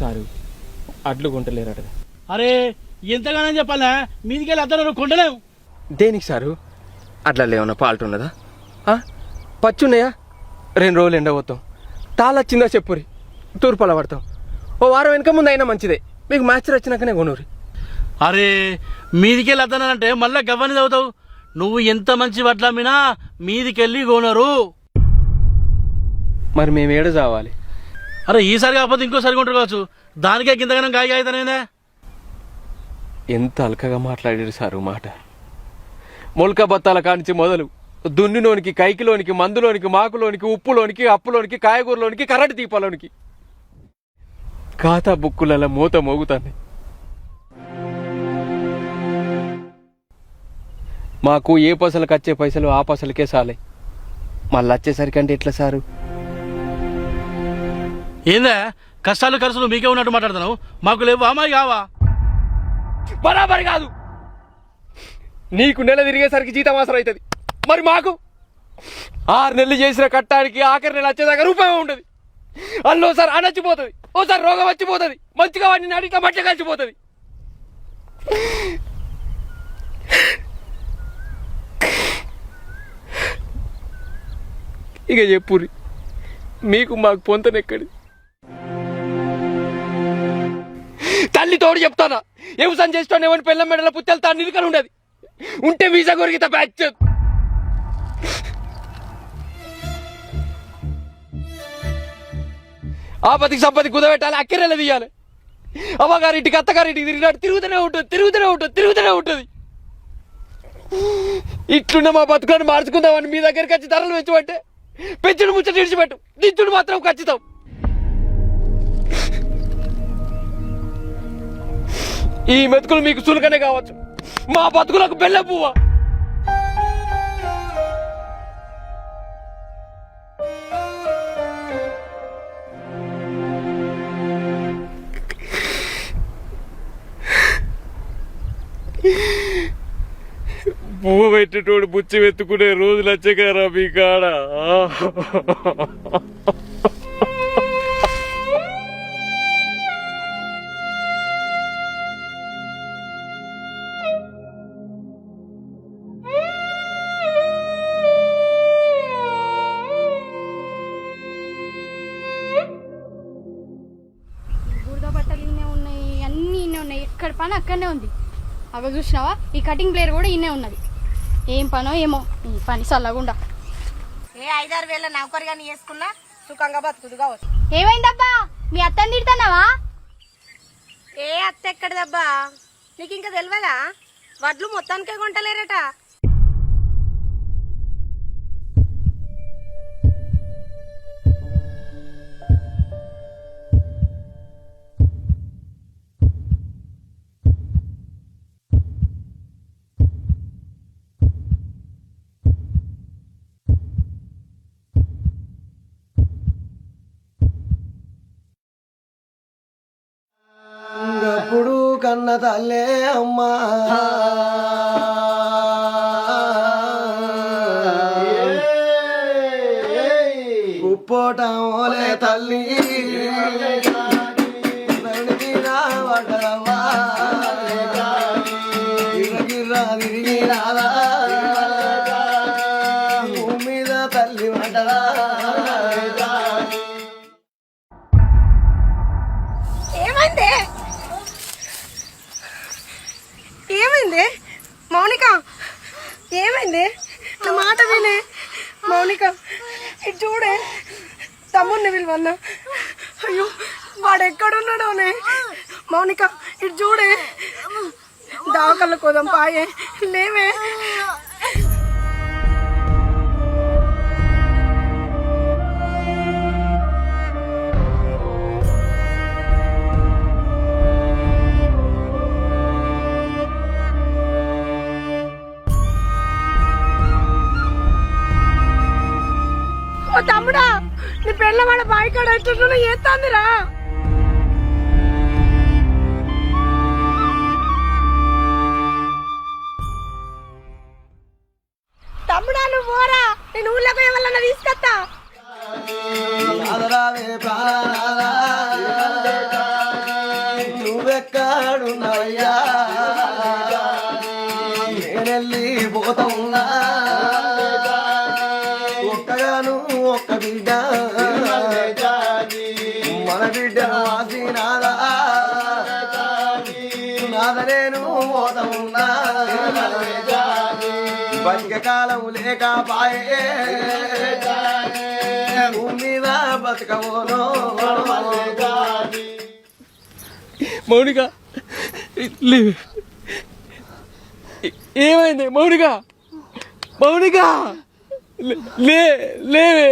Sir అడ్లు కొంటలేరట అరే ఎంతగానో చెప్పాలా మీదికెళ్ళి అద్దరు కొండలేము దేనికి సారు? అట్లా లేవన్నా పాల్ట్ ఉన్నదా? ఆ? పచ్చున్నాయా? రెండు రోజులు ఎండబోతాం తాళొచ్చిందా చెప్పురి తూర్పాల పడతాం. ఓ వారం వెనక ముందు అయినా మంచిదే. మీకు మ్యాచ్ వచ్చినాకనే కొనురి అరే మీదికెళ్ళి అద్దనంటే మళ్ళా గవ్వని చదువుతావు. నువ్వు ఎంత మంచి వడ్లమ్మినా మీదికెళ్ళి కొనరు. మరి మేము ఏడు చావాలి? అరే ఈసారి కాకపోతే ఇంకోసారి కొంటారు కావచ్చు. దానికే గింతగానం గాయ అవుతానేనే ఎంత అల్కగా మాట్లాడారు సారు మాట. మొలక బత్తాల కానించి మొదలు దున్నిలోనికి కైకిలోనికి మందులోనికి మాకులోనికి ఉప్పులోనికి అప్పులోనికి కాయగూరలోనికి కరెంటు దీపాలోనికి. ఖాతా బుక్కులలో మూత మోగుతాన్ని మాకు ఏ పసలకు వచ్చే పైసలు ఆ పసలకే సాలే. మళ్ళీ వచ్చేసరికి అంటే ఎట్లా సారు? ఏందే? కష్టాలు ఖర్చులు మీకే ఉన్నట్టు మాట్లాడుతున్నావు? మాకు లేవు. అమ్మాయి కావా? బరాబరి కాదు. నీకు నెల తిరిగేసరికి జీతం అవసరం అవుతుంది మరి మాకు? ఆరు నెలలు చేసిన కట్టానికి ఆఖరి నెల వచ్చేదాకా రూపాయి ఉంటుంది అల్లో సార్ అనొచ్చిపోతుంది. ఓసారి రోగం వచ్చిపోతుంది. మంచిగా వాడిని అడిగితే మట్టి కలిసిపోతుంది. ఇక చెప్పురి మీకు మాకు పొంతనెక్కడి తల్లి తోడు చెప్తానా? వ్యవసాయం చేస్తాను ఏమని పిల్ల మెడల పుత్తెళ్తా తాను ఉండదు ఉంటే వీసా కొరికిత బ్యాచ్ ఆపతికి సంపతి కుదబెట్టాలి అక్కరెల తీయాలి. అమ్మగారింటికి అత్తగారింటికి తిరిగినాడు తిరుగుతూనే ఉంటుంది తిరుగుతూనే ఉంటుంది తిరుగుతూనే ఉంటుంది. ఇట్లున్న మా బతుకులను మార్చుకుందామని మీ దగ్గరికి వచ్చి ధరలు పెంచమంటే పెంచుడు ముచ్చట విడిచిపెట్టు దించుడు మాత్రం ఖచ్చితం. ఈ మెతుకులు మీకు చులకనే కావచ్చు. మా బతుకులకు బెల్ల పువ్వ? పువ్వు పెట్టేటోడు బుచ్చి వెతుకునే రోజులు వచ్చాకారా మీ కాడ. పని అక్కడనే ఉంది. అవి చూసినావా? ఈ కటింగ్ ప్లేయర్ కూడా ఇన్నే ఉన్నది. ఏం పనో ఏమో ఈ పని చల్లగుండా. ఏ ఐదారు వేల నౌకరిగాని చేసుకున్నా సుఖంగా బతుకుదు కావచ్చు. ఏమైందబ్బా? మీ అత్తని తిడతాన్నావా ఏ అత్త ఎక్కడదబ్బా? నీకు ఇంకా తెలియదా వడ్లు మొత్తానికే కొంటలేరట. కన్న తల్లే అమ్మా. ఉప్పోటమోలే తల్లి. ఏమైంది? మౌనిక ఏమైంది? నా మాట వినే. మౌనిక ఇటు చూడే. తమ్ముడిని విలువన్నా అయ్యో వాడు ఎక్కడున్నాడోనే మౌనిక ఇటు చూడే. దావకల్ల కోదాం పాయే. లేవే. ఓ తమ్ముడా నీ పెళ్ళ వాళ్ళ బాయి కాడ ఎట్లా ఏతాందిరా తమ్ముడా నువ్వు పోరా నేను ఊళ్ళకు ఎవరన్నా తీసుకొస్తా. రాధరావే నేనెళ్ళి పోతా ఉన్నా బిడ్డ మన బిడ్డ వాసి నాదా నేను బతిక కాలం లేక పాయే మీద మౌనిక ఏమైంది మౌనిక మౌనిక లే- లే లేవే